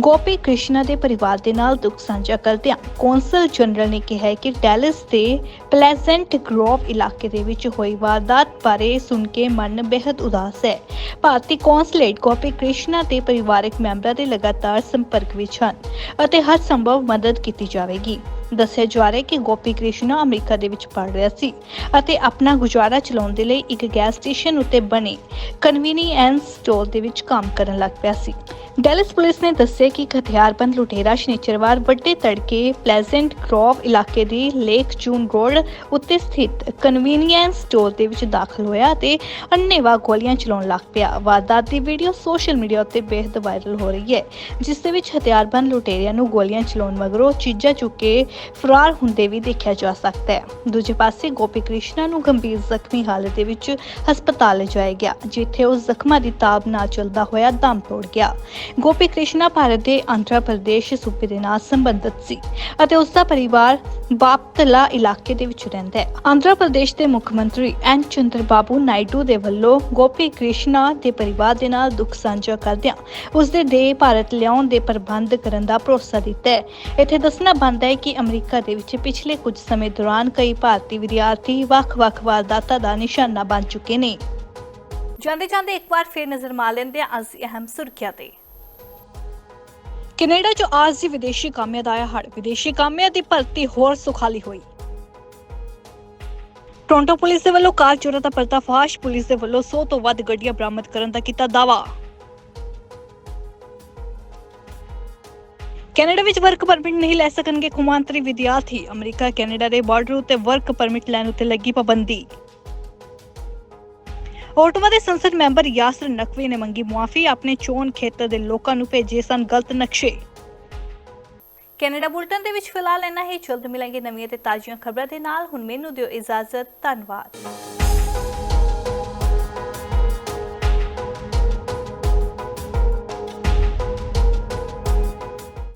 ਗੋਪੀ ਕ੍ਰਿਸ਼ਨਾ ਦੇ ਪਰਿਵਾਰ ਦੇ ਨਾਲ ਦੁੱਖ ਸਾਂਝਾ ਕਰਦਿਆਂ ਕੌਂਸਲ ਜਨਰਲ ਨੇ ਕਿਹਾ ਕਿ ਡੈਲਸ ਦੇ ਪਲੇਸੈਂਟ ਗਰੋਵ ਇਲਾਕੇ ਦੇ ਵਿੱਚ ਹੋਈ ਵਾਰਦਾਤ ਬਾਰੇ ਸੁਣ ਕੇ ਮਨ ਬੇहद ਉਦਾਸ ਹੈ। ਭਾਰਤੀ ਕੌਂਸਲ ਕੌਂਸਲੇਟ ਗੋਪੀ ਕ੍ਰਿਸ਼ਨਾ ਤੇ ਪਰਿਵਾਰਕ ਮੈਂਬਰਾਂ ਦੇ ਲਗਾਤਾਰ ਸੰਪਰਕ ਵਿੱਚ ਹਨ ਅਤੇ ਹਰ ਸੰਭਵ ਮਦਦ ਕੀਤੀ ਜਾਵੇਗੀ। ਦੱਸਿਆ ਜਾ ਰਿਹਾ ਹੈ ਕਿ ਗੋਪੀ ਕ੍ਰਿਸ਼ਨਾ ਅਮਰੀਕਾ ਦੇ ਵਿੱਚ ਪੜ ਰਿਹਾ ਸੀ ਅਤੇ ਆਪਣਾ ਗੁਜ਼ਾਰਾ ਚਲਾਉਣ ਦੇ ਲਈ ਇੱਕ ਗੈਸ ਸਟੇਸ਼ਨ ਉੱਤੇ ਬਣੇ ਕਨਵੀਨੀਐਂਸ ਸਟੋਰ ਦੇ ਵਿੱਚ ਕੰਮ ਕਰਨ ਲੱਗ ਪਿਆ ਸੀ। ਡੈਲਸ ਪੁਲਿਸ ਨੇ ਦੱਸਿਆ ਕਿ ਇੱਕ ਹਥਿਆਰਬੰਦ ਲੁਟੇਰਾ ਸ਼ਨੀਚਰਵਾਰ ਵੱਡੇ ਤੜਕੇ ਪਲੇਜ਼ੈਂਟ ਗਰੋਵ ਇਲਾਕੇ ਦੀ ਲੇਕ ਜੂਨ ਰੋਡ ਉੱਤੇ ਸਥਿਤ ਕਨਵੀਨੀਐਂਸ ਸਟੋਰ ਦੇ ਵਿੱਚ ਦਾਖਲ ਹੋਇਆ ਅਤੇ ਅੰਨ੍ਹੇਵਾਹ ਗੋਲੀਆਂ ਚਲਾਉਣ ਲੱਗ ਪਿਆ। ਵਾਰਦਾਤ ਦੀ ਵੀਡੀਓ ਸੋਸ਼ਲ ਮੀਡੀਆ ਉੱਤੇ ਬੇਹੱਦ ਵਾਇਰਲ ਹੋ ਰਹੀ ਹੈ, ਜਿਸ ਦੇ ਵਿੱਚ ਹਥਿਆਰਬੰਦ ਲੁਟੇਰਿਆਂ ਨੂੰ ਗੋਲੀਆਂ ਚਲਾਉਣ ਮਗਰੋਂ ਚੀਜ਼ਾਂ ਚੁੱਕ ਕੇ ਫਰਾਰ ਹੁੰਦੇ ਵੀ ਦੇਖਿਆ ਜਾ ਸਕਦਾ ਹੈ। ਦੂਜੇ ਪਾਸੇ ਗੋਪੀ ਕ੍ਰਿਸ਼ਨਾ ਨੂੰ ਗੰਭੀਰ ਜ਼ਖਮੀ ਹਾਲਤ ਦੇ ਵਿੱਚ ਹਸਪਤਾਲ ਲਿਜਾਇਆ ਗਿਆ, ਜਿੱਥੇ ਉਹ ਜ਼ਖਮਾਂ ਦੀ ਤਾਬ ਨਾ ਚੱਲਦਾ ਹੋਇਆ ਦਮ ਤੋੜ ਗਿਆ। ਗੋਪੀ ਕ੍ਰਿਸ਼ਨਾ ਭਾਰਤ ਦੇ ਆਂਧਰਾ ਪ੍ਰਦੇਸ਼ ਸੂਬੇ ਦੇ ਨਾਲ ਸੰਬੰਧਿਤ ਸੀ ਅਤੇ ਉਸ ਦਾ ਪਰਿਵਾਰ ਬਾਪਤਲਾ ਇਲਾਕੇ ਦੇ ਵਿੱਚ ਰਹਿੰਦਾ ਹੈ। ਆਂਧਰਾ ਪ੍ਰਦੇਸ਼ ਦੇ ਮੁੱਖ ਮੰਤਰੀ ਐਨ ਚੰਦਰ ਬਾਬੂ ਨਾਇਡੂ ਦੇ ਵੱਲੋਂ ਗੋਪੀ ਕ੍ਰਿਸ਼ਨਾ ਦੇ ਪਰਿਵਾਰ ਦੇ ਨਾਲ ਦੁੱਖ ਸਾਂਝਾ ਕਰਦਿਆਂ ਉਸ ਦੇ ਦੇਹ ਭਾਰਤ ਲਿਆਉਣ ਦੇ ਪ੍ਰਬੰਧ ਕਰਨ ਦਾ ਭਰੋਸਾ ਦਿੱਤਾ ਹੈ। ਇੱਥੇ ਦੱਸਣਾ ਬਣਦਾ ਹੈ ਕਿ ਅਮਰੀਕਾ ਦੇ ਵਿੱਚ ਪਿਛਲੇ ਕੁਝ ਸਮੇਂ ਦੌਰਾਨ ਕਈ ਭਾਰਤੀ ਵਿਦਿਆਰਥੀ ਵੱਖ-ਵੱਖ ਵਾਰਦਾਤਾਂ ਦਾ ਨਿਸ਼ਾਨਾ ਬਣ ਚੁੱਕੇ ਨੇ। ਜਾਂਦੇ ਜਾਂਦੇ ਇੱਕ ਵਾਰ ਫੇਰ ਨਜ਼ਰ ਮਾਰ ਲੈਂਦੇ ਹਾਂ ਅੱਜ ਦੀ ਅਹਿਮ ਸੁਰਖੀਆਂ ਤੇ। ਕੈਨੇਡਾ 'ਚ ਆਰਜ਼ੀ ਵਿਦੇਸ਼ੀ ਕਾਮਿਆਂ ਦਾ ਆਇਆ ਹੜ੍ਹ। ਵਿਦੇਸ਼ੀ ਕਾਮਿਆਂ ਦੀ ਭਰਤੀ ਹੋਰ ਸੁਖਾਲੀ ਹੋਈ। ਟੋਰਾਂਟੋ ਪੁਲਿਸ ਦੇ ਵੱਲੋਂ ਕਾਰ ਚੋਰਾਂ ਦਾ ਪਰਦਾਫਾਸ਼। ਪੁਲਿਸ ਦੇ ਵੱਲੋਂ 100 ਤੋਂ ਵੱਧ ਗੱਡੀਆਂ ਬਰਾਮਦ ਕਰਨ ਦਾ ਕੀਤਾ ਦਾਅਵਾ। ਕੈਨੇਡਾ ਵਿੱਚ ਵਰਕ ਪਰਮਿਟ ਨਹੀਂ ਲੈ ਸਕਣਗੇ ਕੌਮਾਂਤਰੀ ਵਿਦਿਆਰਥੀ। ਅਮਰੀਕਾ, ਕੈਨੇਡਾ ਦੇ ਬਾਰਡਰ ਉੱਤੇ ਵਰਕ ਪਰਮਿਟ ਲੈਣ ਉੱਤੇ ਲੱਗੀ ਪਾਬੰਦੀ। ਓਟਵਾ ਦੇ ਸੰਸਦ ਮੈਂਬਰ ਯਾਸਰ ਨਕਵੀ ਨੇ ਮੰਗੀ ਮੁਆਫੀ, ਆਪਣੇ ਚੋਣ ਖੇਤਰ ਦੇ ਲੋਕਾਂ ਨੂੰ ਭੇਜੇ ਸਨ ਗਲਤ ਨਕਸ਼ੇ। ਕੈਨੇਡਾ ਬੁਲਟਨ ਦੇ ਵਿੱਚ ਫਿਲਹਾਲ ਇੰਨਾ ਹੀ। ਜਲਦ ਮਿਲਾਂਗੇ ਨਵੀਆਂ ਤੇ ਤਾਜ਼ੀਆਂ ਖਬਰਾਂ ਦੇ ਨਾਲ। ਹੁਣ ਮੈਨੂੰ ਦਿਓ ਇਜਾਜ਼ਤ। ਧੰਨਵਾਦ।